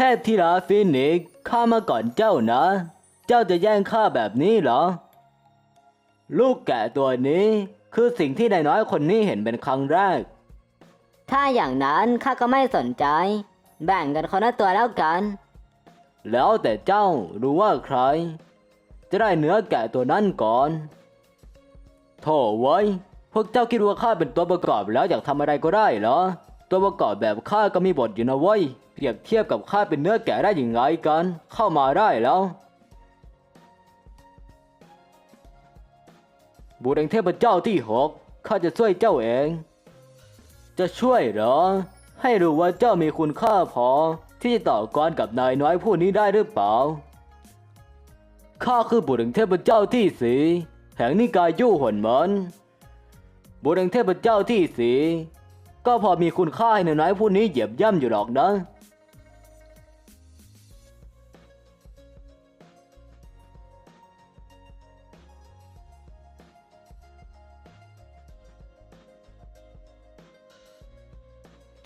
เทพธิราฟินิกซ์ข้ามาก่อนเจ้านะ เจ้าจะแย่งข้าแบบนี้เหรอ ลูกแกะตัวนี้คือสิ่งที่นายน้อยคนนี้เห็นเป็นครั้งแรก ถ้าอย่างนั้นข้าก็ไม่สนใจ แบ่งกันคนละตัวแล้วกัน แล้วแต่เจ้ารู้ว่าใคร จะได้เนื้อแกะตัวนั้นก่อน โถ่ไว้ยพวกเจ้าคิดว่าข้าเป็นตัวประกอบแล้วอยากทำอะไรก็ได้เหรอ ตัวประกอบแบบข้าก็มีบทอยู่นะเว้ย เปรียบเทียบกับข้าเป็นเนื้อแกะได้อยังไงกัน เข้ามาได้แล้ว บุตรแห่งเทพเจ้าที่หกข้าจะช่วยเจ้าเอง จะช่วยเหรอ ให้รู้ว่าเจ้ามีคุณค่าพอ ที่จะต่อกรกับนายน้อยผู้นี้ได้หรือเปล่า ข้าคือบุตรแห่งเทพเจ้าที่สีแห่งนิกายยู่หวนเหมินบุตรแห่งเทพเจ้าที่สีก็พอมีคุณค่าให้นายน้อยผู้นี้เหยียบย่ำอยู่หรอกนะ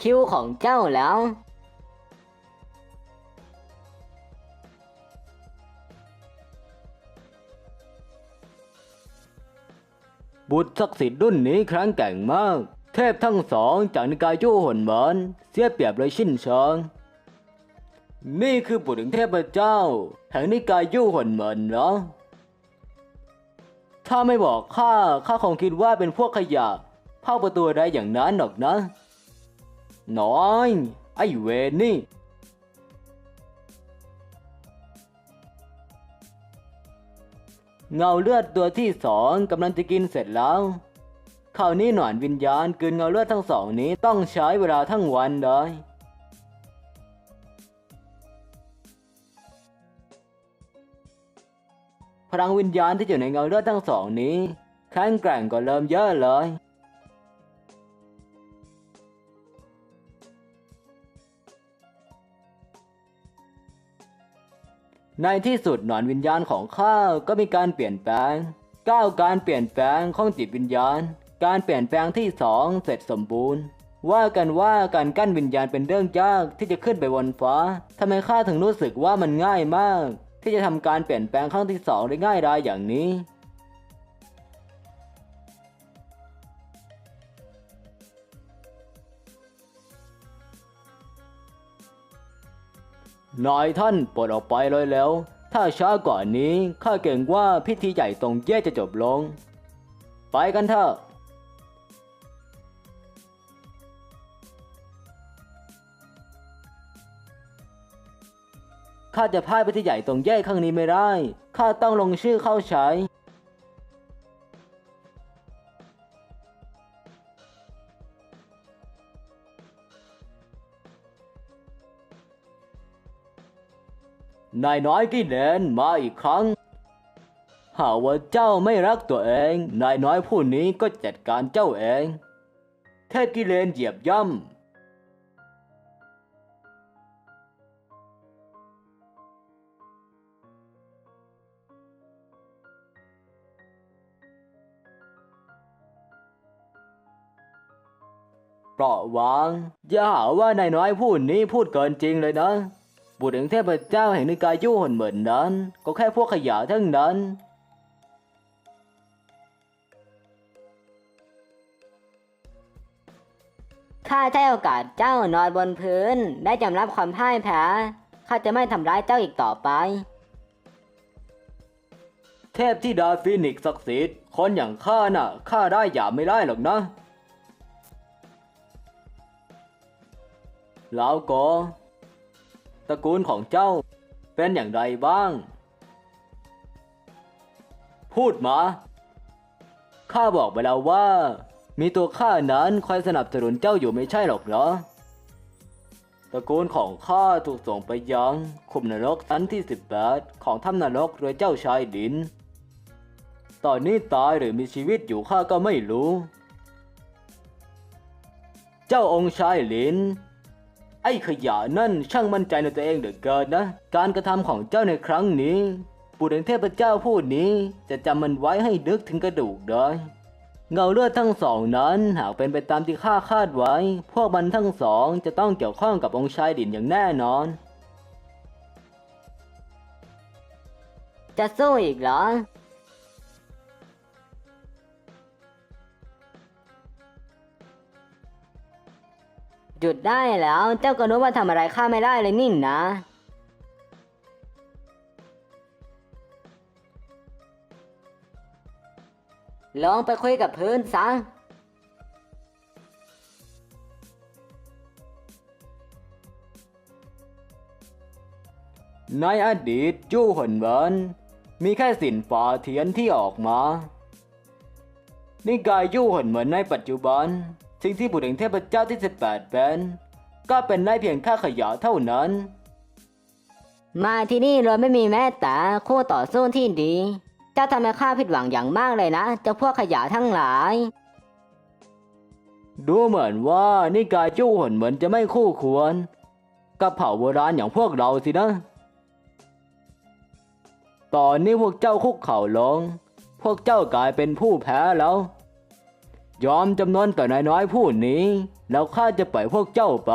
คิวของเจ้าแล้ว บุตรศักดิ์สิทธิ์รุ่นนี้แข็งแกร่งมาก เทพทั้งสองจากนิกายยู่หนเหมินเสียเปรียบเลยชิ้นเชิงนี่คือบุตรแห่งเทพเจ้าแห่งนิกายยู่หนเหมินเหรอ ถ้าไม่บอกข้า ข้าคงคิดว่าเป็นพวกขยะ เข้าประตูอะไรอย่างนั้นหรอกนะ น้อย ไอ้เวรนี่ เงาเลือดตัวที่สองกำลังจะกินเสร็จแล้วคราวนี้หนอนวิญญาณกลืนเงาเลือดทั้งสองนี้ต้องใช้เวลาทั้งวันเลยพลังวิญญาณที่อยู่ในเงาเลือดทั้งสองนี้แข็งแกร่งกว่าเริ่มเยอะเลย ในที่สุดหนอนวิญญาณของข้าก็มีการเปลี่ยนแปลงก้าวการเปลี่ยนแปลงของจิตวิญญาณ การเปลี่ยนแปลงที่สองเสร็จสมบูรณ์ ว่ากันว่าการกั้นวิญญาณเป็นเรื่องยากที่จะขึ้นไปบนฟ้าทำไมข้าถึงรู้สึกว่ามันง่ายมาก ที่จะทำการเปลี่ยนแปลงครั้งที่สองได้ง่ายดายอย่างนี้ นายท่านปลดออกไปเลยแล้ว ถ้าช้ากว่านี้ข้าเกรงว่าพิธีใหญ่ตรงแย่จะจบลง ไปกันเถอะข้าจะพ่ายพิธีใหญ่ตรงแย่ครั้งนี้ไม่ได้ข้าต้องลงชื่อเข้าใช้ นายน้อยกี่เดนมาอีกครั้ง หากว่าเจ้าไม่รักตัวเอง นายน้อยผู้นี้ก็จัดการเจ้าเอง เทพกิเลนเหยียบย่ำเปราะวางอย่าหาว่านายน้อยผู้นี้พูดเกินจริงเลยนะ บุตรแห่งเทพเจ้าแห่งนิกายยุ่หนเหมือนนั้น ก็แค่พวกขยะทั้งนั้นข้าจะให้โอกาสเจ้านอนบนพื้น ได้จำรับความพ่ายแพ้ข้าจะไม่ทำร้ายเจ้าอีกต่อไป เทพที่ดาฟินิกซ์ศักดิ์สิทธิ์คนอย่างข้าน่ะข้าได้อย่าไม่ได้หรอกนะแล้วก็ ตระกูลของเจ้าเป็นอย่างไรบ้าง พูดมา ข้าบอกไปแล้วว่า มีตัวข้านั้นคอยสนับสนุนเจ้าอยู่ไม่ใช่หรอกเหรอ ตระกูลของข้าถูกส่งไปยังขุมนรกชั้นที่ 18 ของถ้ำนรกโดยเจ้าชายดิน ตอนนี้ตายหรือมีชีวิตอยู่ข้าก็ไม่รู้ เจ้าองค์ชายหลิน ไอ้ขยะนั่นช่างมั่นใจในตัวเองเหลือเกินนะ การกระทำของเจ้าในครั้งนี้บุตแห่งเทพเจ้าผู้นี้จะจำมันไว้ให้นึกถึงกระดูกเลยเงาเลือดทั้งสองนั้นหากเป็นไปตามที่ข้าคาดไว้ พวกมันทั้งสองจะต้องเกี่ยวข้องกับองค์ชายดินอย่างแน่นอน จะสู้อีกเหรอ หยุดได้แล้ว เจ้าก็รู้ว่าทำอะไรข้าไม่ได้เลยนี่นะ ลองไปคุยกับพื้นซะในอดีตยู่หนเหวินมีแค่สินฝาเทียนที่ออกมา นิกายยู่หนเหวินในปัจจุบัน สิ่งที่บุตรแห่งเทพเจ้าที่ 18 เป็น ก็เป็นได้เพียงแค่ขยะเท่านั้น มาที่นี่โดยไม่มีแม้แต่คู่ต่อสู้ที่ดี เจ้าทำให้ข้าผิดหวังอย่างมากเลยนะเจ้าพวกขยะทั้งหลาย ดูเหมือนว่านิกายจู้หนเหมือนจะไม่คู่ควร กับเผ่าโบราณอย่างพวกเราสินะ ตอนนี้พวกเจ้าคุกเข่าลง พวกเจ้ากลายเป็นผู้แพ้แล้ว ยอมจำนวนต่อนายน้อยผู้นี้ แล้วข้าจะปล่อยพวกเจ้าไป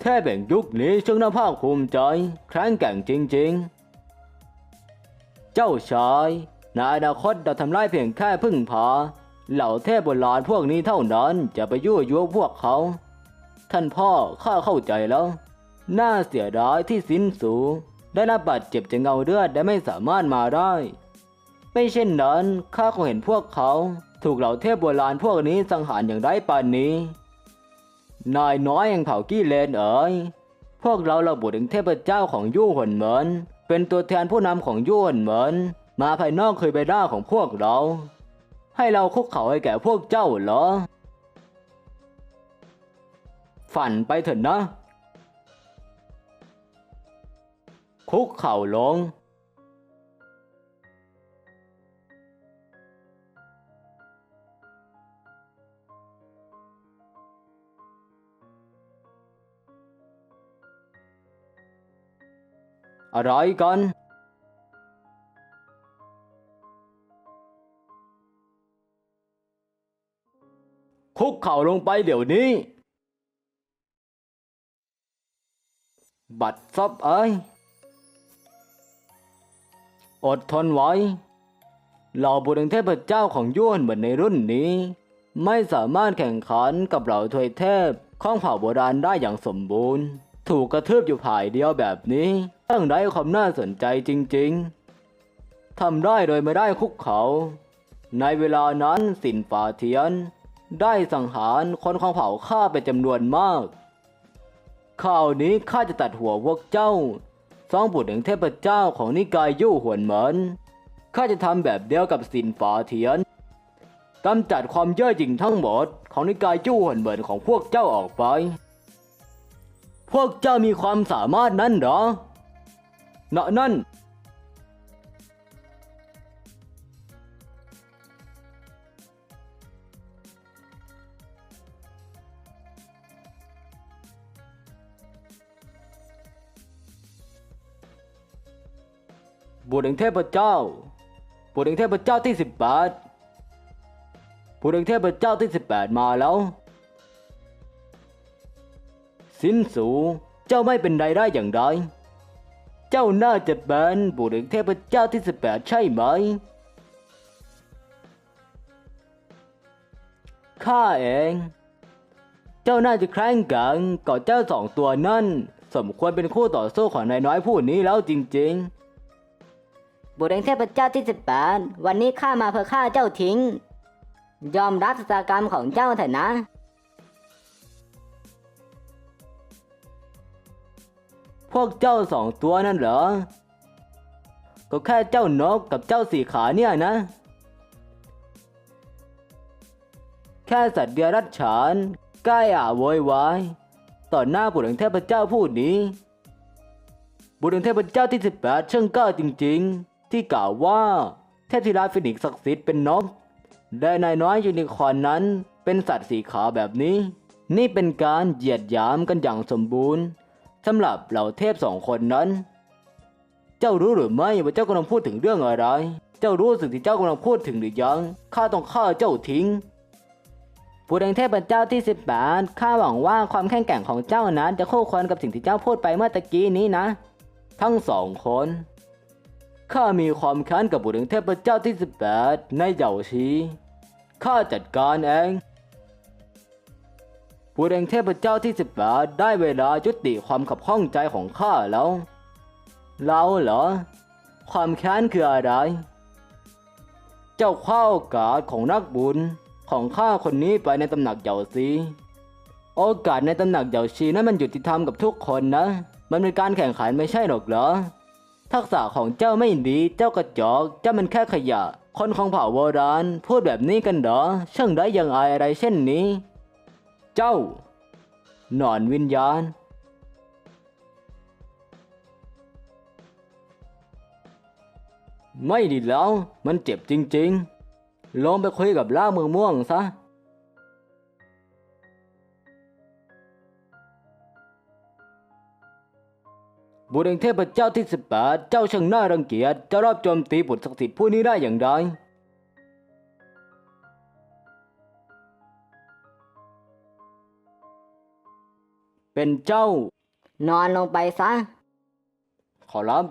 แท่แบ่งยุคนี้ช่างน่าภาคภูมิใจแข็งแกร่งจริงๆ เจ้าชายในอนาคตเราทำลายเพียงแค่พึ่งพาเหล่าเทพโบราณพวกนี้เท่านั้นจะไปยั่วยุพวกเขา ท่านพ่อข้าเข้าใจแล้ว น่าเสียดายที่สินสู ได้รับบาดเจ็บจากเงาเลือดและไม่สามารถมาได้ ไม่เช่นนั้นข้าคงเห็นพวกเขา ถูกเหล่าเทพโบราณพวกนี้สังหารอย่างไร้ปานนี้ นายน้อยแห่งเผ่ากี้เลนเอ๋ยพวกเราระบุถึงเทพเจ้าของยู่หนเหมินเป็นตัวแทนผู้นำของยู่หนเหมินมาภายนอกเคยไปด้าของพวกเรา ให้เราคุกเข่าให้แก่พวกเจ้าเหรอ ฝันไปเถอะนะ คุกเข่าลง อะไรกัน คุกเข่าลงไปเดี๋ยวนี้ บัดซบเอ้ย อดทนไว้ เหล่าบุตรแห่งเทพเจ้าของยวนเหมือนในรุ่นนี้ ไม่สามารถแข่งขันกับเหล่าทวยเทพข้องเผ่าโบราณได้อย่างสมบูรณ์ ถูกกระทืบอยู่ผ่ายเดียวแบบนี้ตั้งไร้ความน่าสนใจจริง ๆทำได้โดยไม่ได้คุกเขา ในเวลานั้นสินฝ่าเทียน ได้สังหารคนของเผ่าข้าเป็นจำนวนมากข่าวนี้ข้าจะตัดหัวพวกเจ้า สองพูดถึงเทพเจ้าของนิกายยู่หวนเหมินข้าจะทำแบบเดียวกับสินฝาเทียนกำจัดความเย่อหยิ่งทั้งหมด ของนิกายยู่หวนเหมินของพวกเจ้าออกไป พวกเจ้ามีความสามารถนั้นเหรอเนาะนั่ บุตรแห่งเทพเจ้าบุตรแห่งเทพเจ้าที่สิบแปดบุตรแห่งเทพเจ้าที่สิบแปดมาแล้ว สินสูเจ้าไม่เป็นไรได้อย่างไร เจ้าน่าจะเป็นบุตรแห่งเทพเจ้าที่สิบแปดใช่ไหม ข้าเอง เจ้าน่าจะแข่งกันกับเจ้าสองตัวนั่น สมควรเป็นคู่ต่อสู้ของนายน้อยผู้นี้แล้วจริง ๆ บุตรแห่งเทพเจ้าที่สิบแปดวันนี้ข้ามาเพื่อฆ่าเจ้าทิ้ง ยอมรับชะตากรรมของเจ้าเถอะนะ พวกเจ้าสองตัวนั่นเหรอ ก็แค่เจ้านกกับเจ้าสี่ขาเนี่ยนะ แค่สัตว์เดียรัจฉานกล้าอ่าโวยวายต่อหน้าบุตรแห่งเทพเจ้าผู้นี้ บุตรแห่งเทพเจ้าที่สิบแปดช่างกล้าจริง ๆ ที่กล่าวว่าเทพธิราฟินิกซ์ศักดิ์สิทธิ์เป็นนกและนายน้อยยูนิคอร์นนั้นเป็นสัตว์สีขาวแบบนี้ นี่เป็นการเหยียดหยามกันอย่างสมบูรณ์สำหรับเหล่าเทพสองคนนั้น เจ้ารู้หรือไม่ว่าเจ้ากำลังพูดถึงเรื่องอะไร เจ้ารู้สิ่งที่เจ้ากำลังพูดถึงหรือยังข้าต้องฆ่าเจ้าทิ้งผู้แดงเทพเจ้าที่18ข้าหวังว่าความแข็งแกร่งของเจ้านั้นจะคู่ควรกับสิ่งที่เจ้าพูดไปเมื่อตะกี้นี้นะ ทั้งสองคน ข้ามีความแค้นกับบุตรงเทพเจ้าที่ 18 ในเหย่าชีข้าจัดการเองบุตรงเทพเจ้าที่ 18 ได้เวลายุติความขับข้องใจของข้าแล้วเราเหรอ ความแค้นคืออะไร เจ้าข้าโอกาสของนักบุญของข้าคนนี้ไปในตำหนักเหยาซีโอกาสในตำหนักเหยาชีนั้นมันยุติธรรมกับทุกคนนะ มันเป็นการแข่งขันไม่ใช่หรอกเหรอ ทักษะของเจ้าไม่ดีเจ้ากระจอกเจ้ามันแค่ขยะ คนของเผ่าโบราณพูดแบบนี้กันเหรอช่างได้ยังไงอะไรเช่นนี้ เจ้า หนอนวิญญาณ ไม่ดีแล้ว มันเจ็บจริงๆลองไปคุยกับล่ามือม่วงซะ บุตรแห่งเทพเจ้าที่สิบแปดเจ้าช่างน่ารังเกียจจะรอบโจมตีบุตรศักดิ์สิทธิ์ผู้นี้ได้อย่างไรเป็นเจ้า นอนลงไปซะ ขอรับ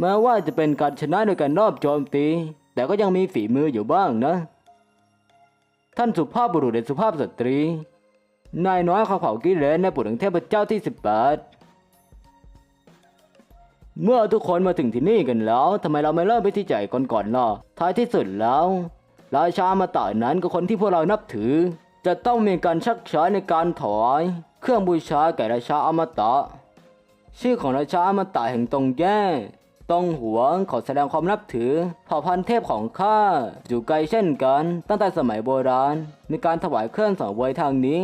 แม้ว่าจะเป็นการชนะโดยการรอบโจมตี แต่ก็ยังมีฝีมืออยู่บ้างนะ ท่านสุภาพบุรุษและสุภาพสตรี นายน้อยของเผ่ากิเลนในบุตรของเทพเจ้าที่ 18 เมื่อทุกคนมาถึงที่นี่กันแล้วทำไมเราไม่เริ่มพิธีใหญ่ก่อนก่อนล่ะท้ายที่สุดแล้วราชาอมาตะนั้นก็คนที่พวกเรานับถือ จะต้องมีการชักช้าในการถวายเครื่องบูชาแก่ราชาอมตะ ชื่อของราชาอมตะแห่งตรงแย่ตรงหัวขอแสดงความนับถือเผ่าพันธุ์เทพของข้าอยู่ไกลเช่นกัน ตั้งแต่สมัยโบราณมีการถวายเครื่องสังเวยทางนี้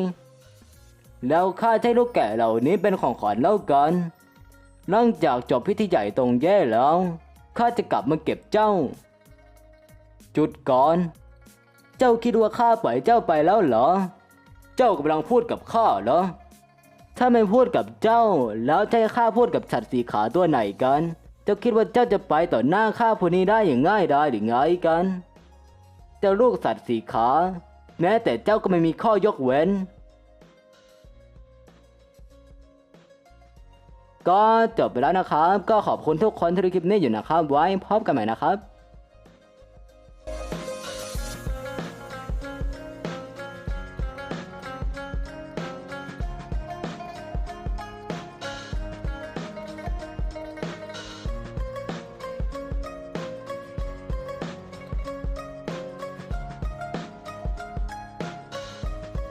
แล้วข้าให้ลูกแก่เหล่านี้เป็นของขวัญแล้วกัน หลังจากจบพิธีใหญ่ตรงแย่แล้วข้าจะกลับมาเก็บเจ้า จุดก่อน เจ้าคิดว่าข้าปล่อยเจ้าไปแล้วเหรอ เจ้ากำลังพูดกับข้าเหรอ ถ้าไม่พูดกับเจ้า แล้วจะให้ข้าพูดกับสัตว์สีขาตัวไหนกัน เจ้าคิดว่าเจ้าจะไปต่อหน้าข้าผู้นี้ได้อย่างง่ายได้หรือไงกัน เจ้าลูกสัตว์สีขา แม้แต่เจ้าก็ไม่มีข้อยกเว้น ก็จบไปแล้วนะครับ ก็ขอบคุณทุกคนที่ดูคลิปนี้อยู่นะครับ ไว้พบกันใหม่นะครับ